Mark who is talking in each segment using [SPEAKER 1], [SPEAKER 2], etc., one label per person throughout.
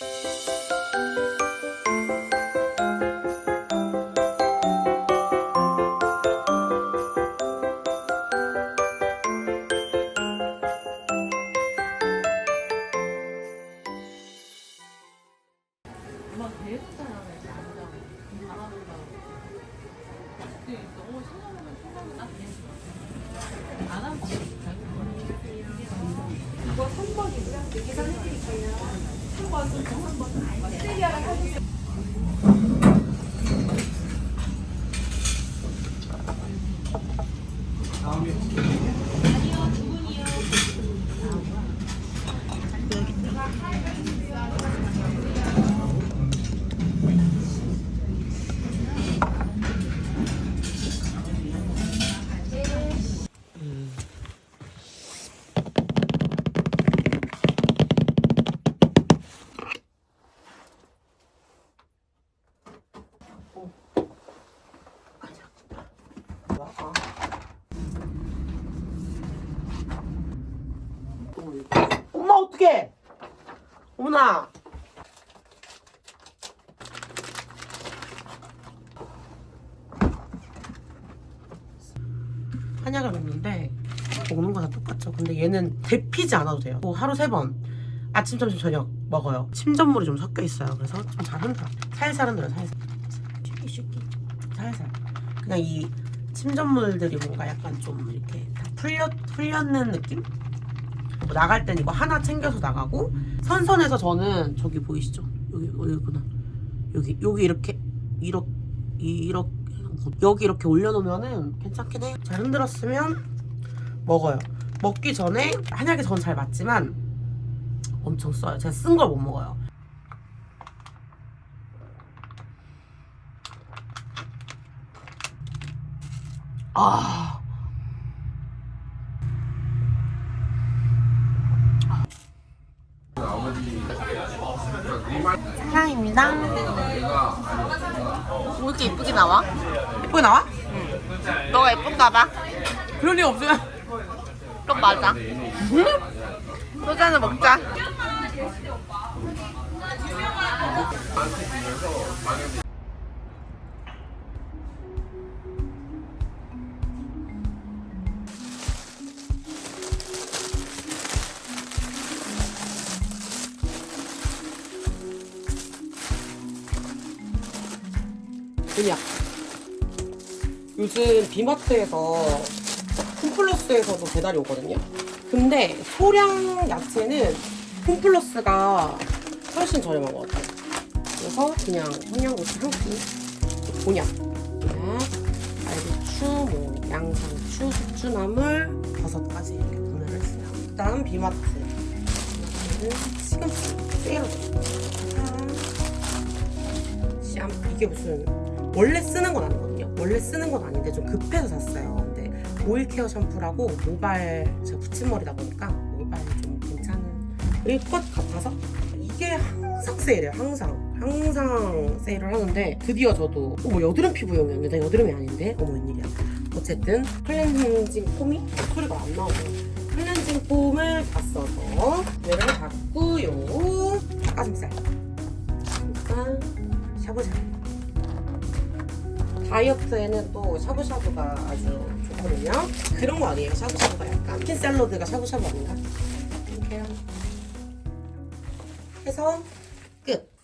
[SPEAKER 1] you 어떡해? 어머나. 한약을 먹는데 먹는 거다 똑같죠. 근데 얘는 데피지 않아도 돼요. 뭐 하루 세 번. 아침 점심 저녁 먹어요. 침전물이 좀 섞여 있어요. 그래서 좀 잘 흔들어 살살 흔들어 살살. 쉽게 쉽게. 살살. 그냥 이 침전물들이 뭔가 약간 좀 이렇게 다 풀렸, 풀렸는 느낌? 뭐 나갈 땐 이거 하나 챙겨서 나가고 선선해서 저는 저기 보이시죠? 여기 여기구나 여기 여기 이렇게 이렇게 이렇게 여기 이렇게 올려놓으면은 괜찮긴 해요. 잘 흔들었으면 먹어요. 먹기 전에 한약이 전잘 맞지만 엄청 써요. 제가 쓴 걸 못 먹어요. 아. 사랑입니다.
[SPEAKER 2] 왜 이렇게 이쁘게 나와?
[SPEAKER 1] 예쁘게 나와?
[SPEAKER 2] 너가 예쁜가 봐.
[SPEAKER 1] 그럴 리 없으면
[SPEAKER 2] 그럼 맞아. 소잔을 먹자.
[SPEAKER 1] 그냥 요즘 비마트에서 홈플러스에서도 배달이 오거든요. 근데 소량 야채는 홈플러스가 훨씬 저렴한 것 같아요. 그래서 그냥 청양고추 한 푼, 곤약, 알배추, 뭐 양상추, 숙주나물 버섯까지 이렇게 구매를 했어요. 일단 비마트. 시금치 세로 샴 이게 무슨 원래 쓰는 건 아니거든요. 원래 쓰는 건 아닌데 좀 급해서 샀어요. 근데 오일 케어 샴푸라고 모발 제가 붙임머리다 보니까 모발 좀 괜찮은 것 같아서 이게 항상 세일해요. 항상 항상 세일을 하는데 드디어 저도 어머 여드름 피부용이었는데 여드름이 아닌데 어머 웬일이야. 어쨌든 클렌징 폼이 소리가 안 나오고 클렌징 폼을 다 써서 얘를 닦고요. 닭가슴살. 닭가슴살. 샤브샤브. 다이어트에는 또 샤브샤브가 아주 좋거든요. 그런 거 아니에요. 샤브샤브가 약간 킨 샐러드가 샤브샤브 아닌가? 이렇게 해서 끝.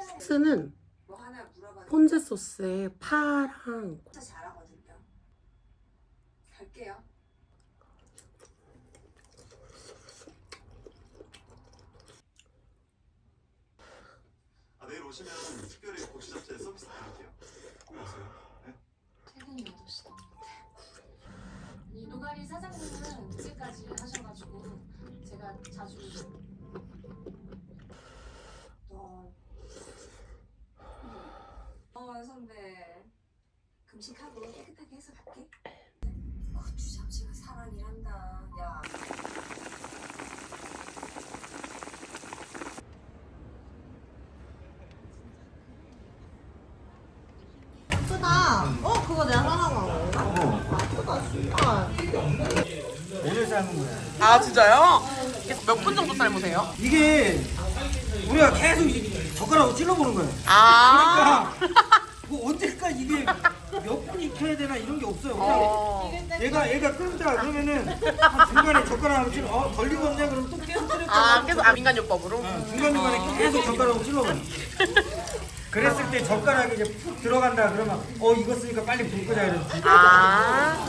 [SPEAKER 3] 영화 녹이야.
[SPEAKER 1] 스는
[SPEAKER 3] 뭐
[SPEAKER 1] 소스에 파랑
[SPEAKER 3] 진짜 잘하거든요. 갈게요.
[SPEAKER 4] 아, 내일 오시면 특별히 고추 잡채 서비스 드릴게요. 네?
[SPEAKER 3] 퇴근이 8시 넘는데. 이 노가리 사장님은 늦게까지 하셔가지고 제가 자주 너 어, 선배 금식하고 깨끗하게 해서 갈게. 고추 잡채가 사람이란다. 야.
[SPEAKER 2] 크다. 어, 그거 내가 사나봐. 아,
[SPEAKER 5] 오늘 삶은 거야.
[SPEAKER 1] 아 진짜요? 몇 분 정도 삶으세요?
[SPEAKER 5] 이게 우리가 계속 이 젓가락으로 찔러보는 거야.
[SPEAKER 1] 아
[SPEAKER 5] 그러니까 뭐 언제까지 이게 몇 분 익혀야 되나 이런 게 없어요. 그냥
[SPEAKER 1] 어.
[SPEAKER 5] 얘가 얘가 끓다 그러면은 한 중간에 젓가락으로 찔러. 어, 덜 익었네 그럼 또 계속 찔렀다가
[SPEAKER 1] 아 계속 아 민간요법으로?
[SPEAKER 5] 어, 중간 중간에 계속 젓가락으로 찔러봐. 그랬을 때 젓가락이 이제 푹 들어간다 그러면 어 익었으니까 빨리 불 끄자 이러지.
[SPEAKER 1] 아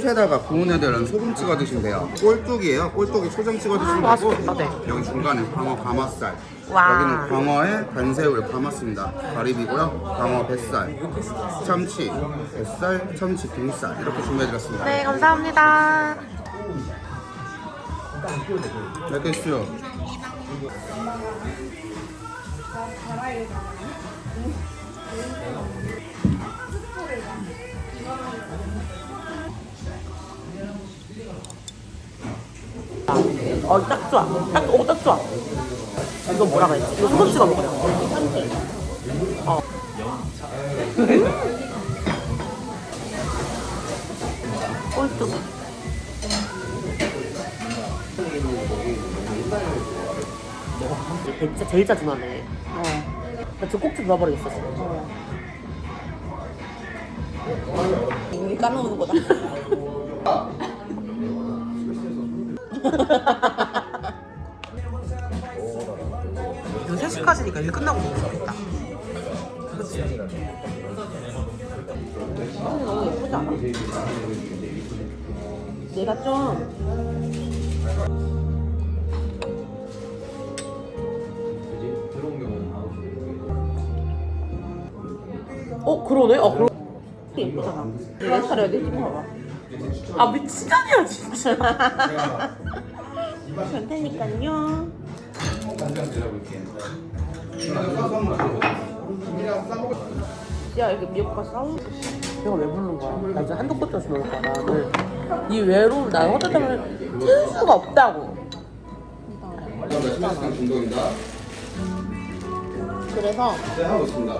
[SPEAKER 6] 숯에다가 구운 애들은 소금 찍어 돼요. 꼴뚜기예요. 꼴뚜기 초장 찍어 드시면
[SPEAKER 1] 아,
[SPEAKER 6] 되고
[SPEAKER 1] 맛있겠다, 네.
[SPEAKER 6] 여기 중간에 광어 가마살.
[SPEAKER 1] 와.
[SPEAKER 6] 여기는 광어에 간새우를 감았습니다. 가리비고요. 광어 뱃살 참치 뱃살 참치 등살 이렇게 준비해드렸습니다.
[SPEAKER 1] 네, 감사합니다.
[SPEAKER 6] 이렇게 있어요
[SPEAKER 1] 어, 딱 좋아. 딱, 오, 딱 좋아. 이거 뭐라 그랬지? 이거 소금 찍어 먹어요. 어. 꼴뚜기. 진짜 제일 짜증나네. 어. 나저 꼭지 넣어버리겠어, 지금.
[SPEAKER 2] 이미 까놓는 거다.
[SPEAKER 1] 이거 3시까지니까 일 끝나고 먹으면 좋겠다. 그치? 근데 너무 예쁘지 않아? 내가 좀 어 그러네? 어 그러 예쁘잖아
[SPEAKER 2] 내가 차려야 돼, 좀 봐봐.
[SPEAKER 1] 아 미친년이야 진짜. 그렇다니까요. 야 이게 미역과 싸우 내가 왜 부르는 거야? 나 이제 한도 없이 먹을 거야 나는 이 외로움 나 허드담을 틀 수가 없다고.
[SPEAKER 6] 몇시간 중독입니다
[SPEAKER 1] 그래서
[SPEAKER 6] 네 하고 있습니다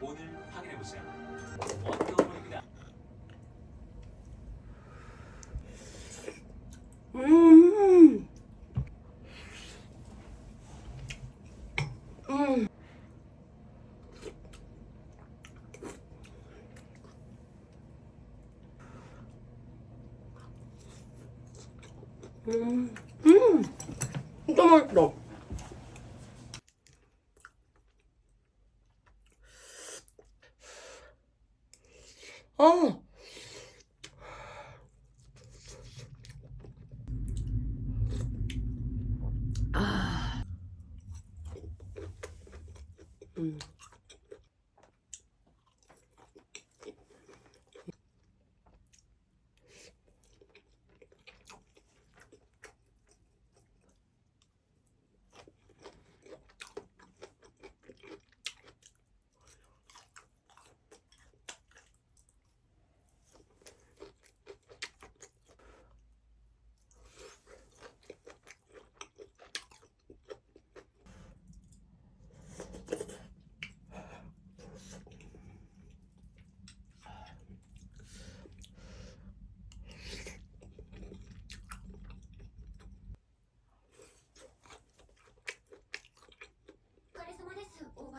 [SPEAKER 7] 오늘 확인해 보세요. 어떤 분이냐?
[SPEAKER 1] 음. 음. 음. 음. 진짜 맛있다. 아.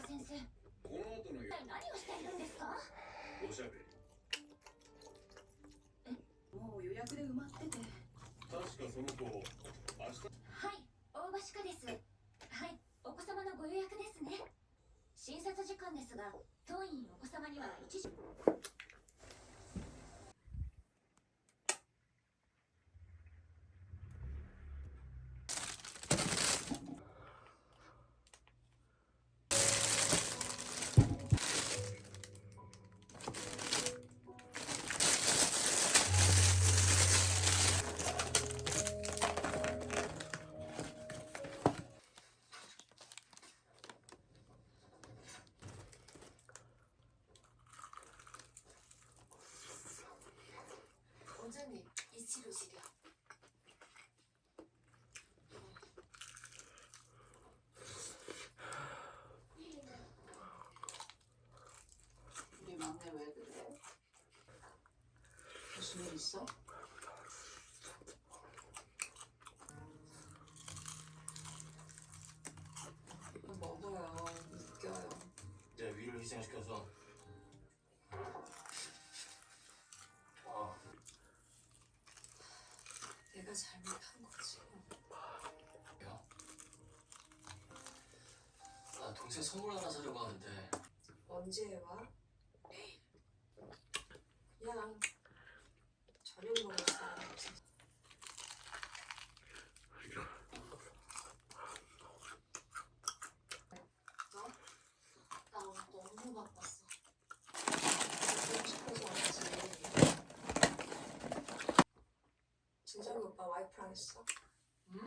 [SPEAKER 3] 先生。この後のよ何をしているんですかおしゃべりもう予約で埋まってて。確かその子。 이 치료실이요
[SPEAKER 2] 우리 막내 왜 그래? 무슨 일 있어?
[SPEAKER 3] 내가 잘못한 거지.
[SPEAKER 7] 나 동생 선물 하나 사려고 하는데.
[SPEAKER 3] 언제 와? 내일 그냥 저녁 먹을 사람 없어 너? 나 오늘 너무 바빴어 보고 싶어서 왔지 진정이 오빠 와이프랑 했어? 응?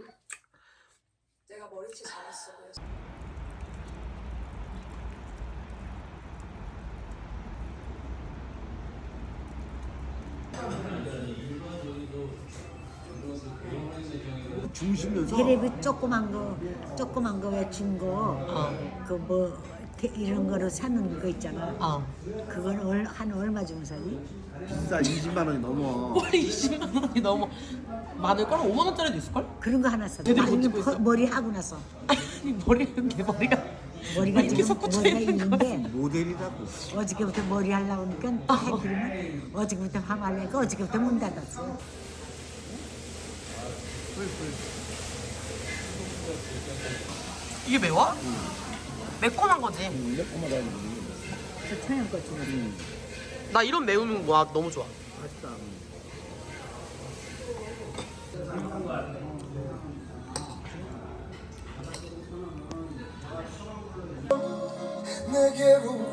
[SPEAKER 3] 내가 머리채 잡았어 그래서
[SPEAKER 5] 중심면서
[SPEAKER 8] 테레비 조그만 거 조그만 거 외친 거그 뭐 이런 거로 사는 거 있잖아.
[SPEAKER 1] 어.
[SPEAKER 8] 그건 얼, 한 얼마 주면 사니?
[SPEAKER 6] 비싸 20만 원이 넘어.
[SPEAKER 1] 20만 원이 너무 많을 걸? 5만 원짜리도 있을 걸?
[SPEAKER 8] 그런 거 하나 사.
[SPEAKER 1] 애들이 있어?
[SPEAKER 8] 퍼- 머리 하고 나서
[SPEAKER 1] 아니 머리 내 머리가
[SPEAKER 8] 머리가
[SPEAKER 1] 이렇게
[SPEAKER 8] 지금
[SPEAKER 1] 섞어져
[SPEAKER 8] 머리가
[SPEAKER 1] 있는 거야.
[SPEAKER 8] 있는데
[SPEAKER 6] 모델이라고.
[SPEAKER 8] 어저께부터 머리 하려고 하니까 해드리면 어저께부터 하말래니까 어저께부터 문 닫았어.
[SPEAKER 1] 이게 매워? 매콤한 거지.
[SPEAKER 8] 저 청양고추.
[SPEAKER 1] 나 이런 매운 거 너무 좋아.
[SPEAKER 5] 내게로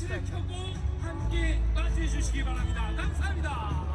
[SPEAKER 5] 불씨를 켜고 함께 맞이해 주시기 바랍니다. 감사합니다.